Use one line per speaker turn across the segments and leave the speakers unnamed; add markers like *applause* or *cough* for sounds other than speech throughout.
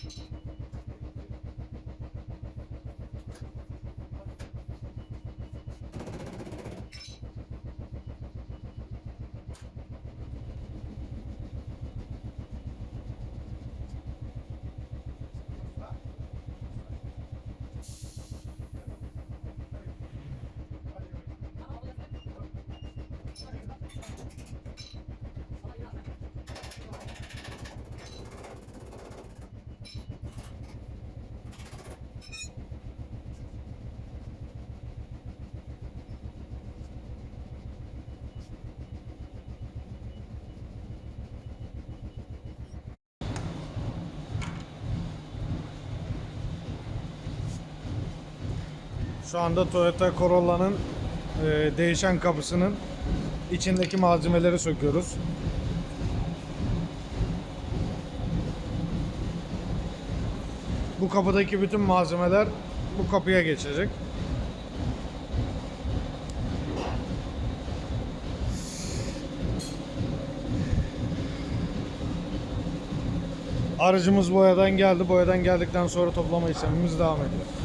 Thank you. Şu anda Toyota Corolla'nın e, değişen kapısının içindeki malzemeleri söküyoruz. Bu kapıdaki bütün malzemeler bu kapıya geçecek. Aracımız boyadan geldi. Boyadan geldikten sonra toplama işlemimiz devam ediyor.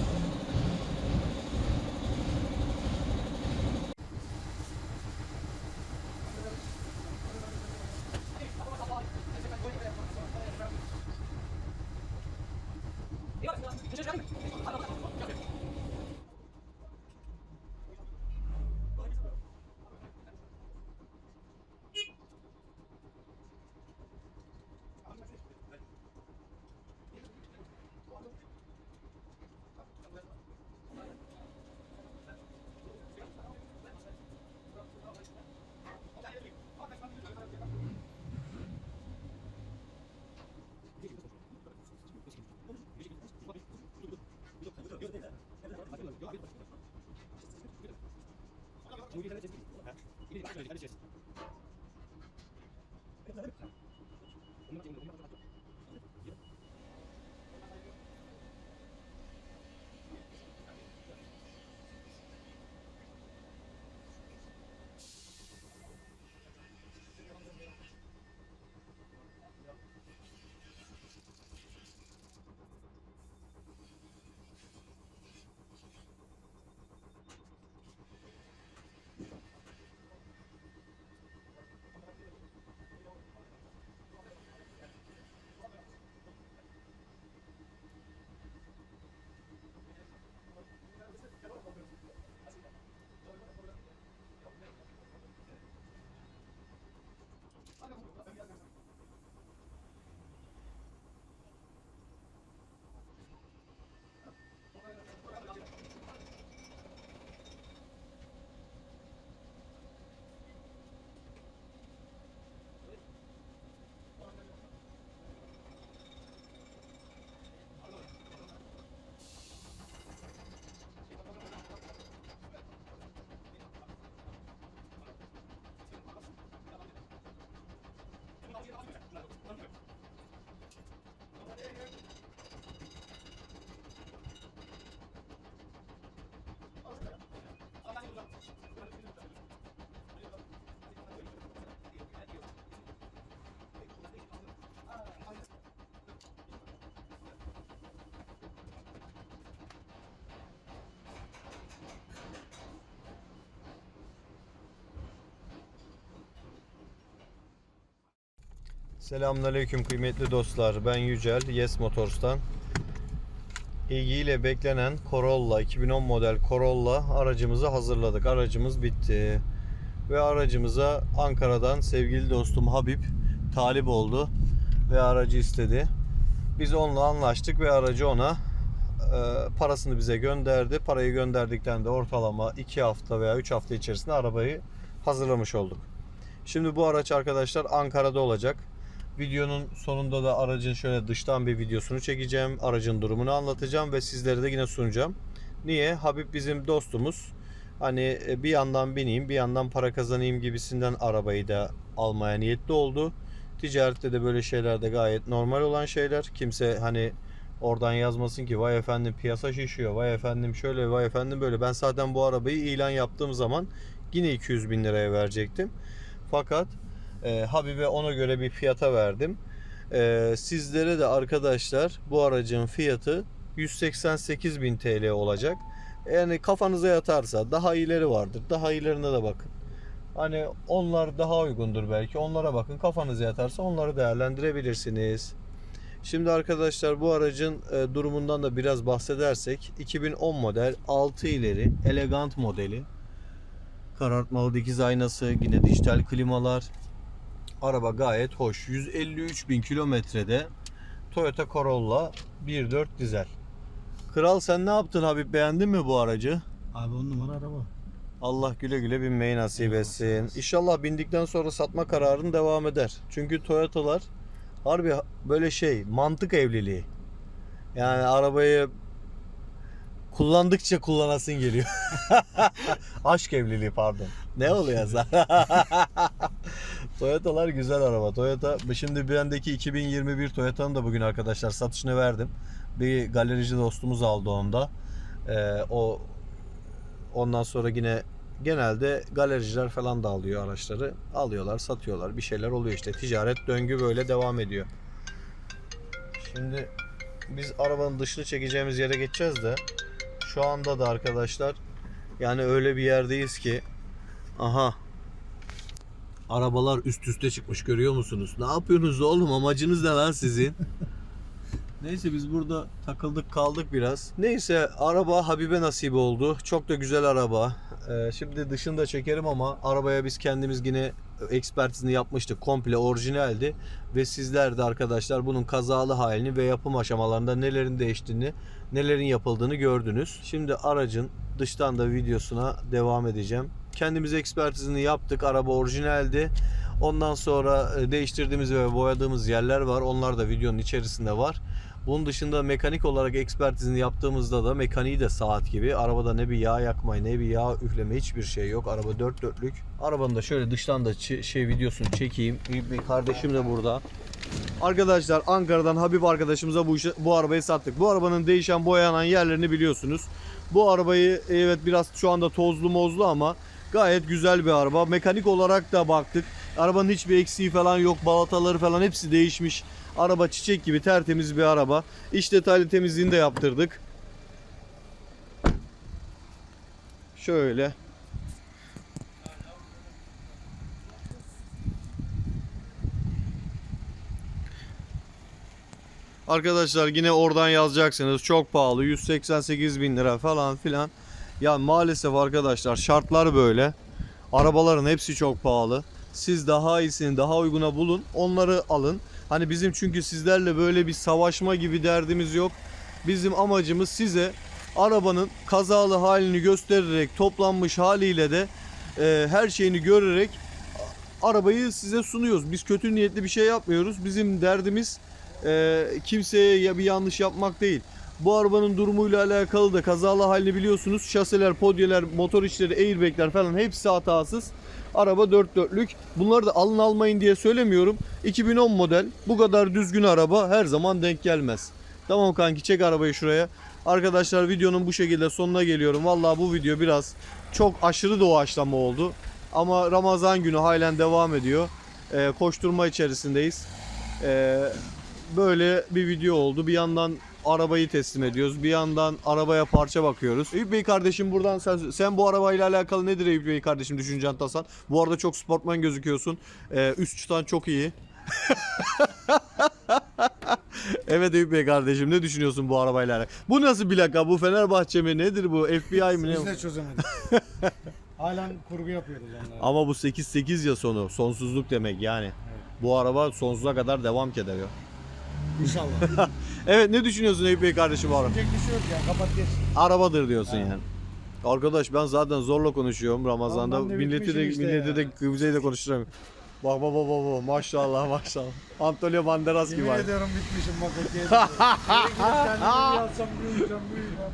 Давай, давай. Thank you.
Selamünaleyküm kıymetli dostlar. Ben Yücel, Yes Motors'tan. İlgiyle beklenen Corolla, 2010 model Corolla aracımızı hazırladık. Aracımız bitti. Ve aracımıza Ankara'dan sevgili dostum Habib talip oldu ve aracı istedi. Biz onunla anlaştık ve aracı ona e, parasını bize gönderdi. Parayı gönderdikten de ortalama 2 hafta veya 3 hafta içerisinde arabayı hazırlamış olduk. Şimdi bu araç arkadaşlar Ankara'da olacak. Videonun sonunda da aracın şöyle dıştan bir videosunu çekeceğim. Aracın durumunu anlatacağım ve sizlere de yine sunacağım. Niye? Habib bizim dostumuz. Hani e, bir yandan bineyim, bir yandan para kazanayım gibisinden arabayı da almaya niyetli oldu. Ticarette de böyle şeyler de gayet normal olan şeyler. Kimse hani oradan yazmasın ki vay efendim piyasa şişiyor, vay efendim şöyle, vay efendim böyle. Ben zaten bu arabayı ilan yaptığım zaman yine 200 bin liraya verecektim. Fakat e, Habibe ona göre bir fiyata verdim. E, sizlere de arkadaşlar bu aracın fiyatı 188 bin TL olacak. Yani kafanıza yatarsa daha iyileri vardır. Daha iyilerine de bakın. Hani onlar daha uygundur belki. Onlara bakın. Kafanıza yatarsa onları değerlendirebilirsiniz. Şimdi arkadaşlar bu aracın e, durumundan da biraz bahsedersek 2010 model 6 ileri elegant modeli. Karartmalı dikiz aynası, yine dijital klimalar. Araba gayet hoş. 153 bin kilometrede Toyota Corolla 1.4 dizel. Kral sen ne yaptın Habib beğendin mi bu aracı?
Abi on numara araba.
Allah güle güle binmeyi nasip etsin. İnşallah bindikten sonra satma kararın devam eder. Çünkü Toyota'lar harbi böyle şey mantık evliliği. Yani arabayı kullandıkça kullanasın geliyor. *laughs* Aşk evliliği pardon. Ne oluyor sen? *laughs* Toyota'lar güzel araba. Toyota şimdi bendeki 2021 Toyota'nın da bugün arkadaşlar satışını verdim. Bir galerici dostumuz aldı onda. Ee, o ondan sonra yine genelde galericiler falan da alıyor araçları. Alıyorlar, satıyorlar. Bir şeyler oluyor işte. Ticaret döngü böyle devam ediyor. Şimdi biz arabanın dışını çekeceğimiz yere geçeceğiz de şu anda da arkadaşlar yani öyle bir yerdeyiz ki aha arabalar üst üste çıkmış görüyor musunuz? Ne yapıyorsunuz oğlum? Amacınız ne lan sizin? *laughs* Neyse biz burada takıldık kaldık biraz. Neyse araba Habibe nasip oldu. Çok da güzel araba. Ee, şimdi dışını da çekerim ama arabaya biz kendimiz yine ekspertizini yapmıştık. Komple orijinaldi. Ve sizler de arkadaşlar bunun kazalı halini ve yapım aşamalarında nelerin değiştiğini, nelerin yapıldığını gördünüz. Şimdi aracın dıştan da videosuna devam edeceğim. Kendimiz ekspertizini yaptık. Araba orijinaldi. Ondan sonra e, değiştirdiğimiz ve boyadığımız yerler var. Onlar da videonun içerisinde var. Bunun dışında mekanik olarak ekspertizini yaptığımızda da mekaniği de saat gibi. Arabada ne bir yağ yakma ne bir yağ üfleme hiçbir şey yok. Araba dört dörtlük. Arabanın da şöyle dıştan da şey videosunu çekeyim. Bir kardeşim de burada. Arkadaşlar Ankara'dan Habib arkadaşımıza bu işi, bu arabayı sattık. Bu arabanın değişen boyanan yerlerini biliyorsunuz. Bu arabayı evet biraz şu anda tozlu mozlu ama gayet güzel bir araba. Mekanik olarak da baktık. Arabanın hiçbir eksiği falan yok. Balataları falan hepsi değişmiş. Araba çiçek gibi tertemiz bir araba. İç detaylı temizliğini de yaptırdık. Şöyle. Arkadaşlar yine oradan yazacaksınız. Çok pahalı. 188 bin lira falan filan. Ya maalesef arkadaşlar şartlar böyle. Arabaların hepsi çok pahalı. Siz daha iyisini daha uyguna bulun. Onları alın. Hani bizim çünkü sizlerle böyle bir savaşma gibi derdimiz yok. Bizim amacımız size arabanın kazalı halini göstererek toplanmış haliyle de e, her şeyini görerek arabayı size sunuyoruz. Biz kötü niyetli bir şey yapmıyoruz. Bizim derdimiz e, kimseye bir yanlış yapmak değil. Bu arabanın durumuyla alakalı da kazalı halini biliyorsunuz. Şaseler, podyeler, motor içleri, airbagler falan hepsi hatasız. Araba dört dörtlük. Bunları da alın almayın diye söylemiyorum. 2010 model bu kadar düzgün araba her zaman denk gelmez. Tamam kanki çek arabayı şuraya. Arkadaşlar videonun bu şekilde sonuna geliyorum. Vallahi bu video biraz çok aşırı doğaçlama oldu. Ama Ramazan günü halen devam ediyor. Ee, koşturma içerisindeyiz. Ee, böyle bir video oldu. Bir yandan arabayı teslim ediyoruz. Bir yandan arabaya parça bakıyoruz. Eyüp Bey kardeşim buradan sen, sen bu arabayla alakalı nedir Eyüp Bey kardeşim düşüncen tasan? Bu arada çok sportman gözüküyorsun. Ee, üst çıtan çok iyi. *laughs* evet Eyüp Bey kardeşim ne düşünüyorsun bu arabayla alakalı? Bu nasıl plaka? Bu Fenerbahçe mi? Nedir bu? FBI mi? Ne?
Biz de çözemedik. *laughs* Halen kurgu yapıyoruz onları.
Ama bu 8-8 ya sonu. Sonsuzluk demek yani. Bu araba sonsuza kadar devam eder ya.
İnşallah. *laughs*
Evet ne düşünüyorsun Eyüp Bey kardeşim bu?
Diyecek bir şey yok ya. Kapat geç.
Arabadır diyorsun yani. Arkadaş ben zaten zorla konuşuyorum Ramazan'da.
Ben de
milleti de
bitmişim işte
milleti
ya.
de Kıbrıs'ı de konuşturamıyorum. Bak bak bak bak bak maşallah maşallah. Antonio Banderas gibi.
Yemin
aynı.
ediyorum bitmişim bak o diye. Eve gidip kendimi bir yatsam bir uyuyacağım bir uyuyacağım.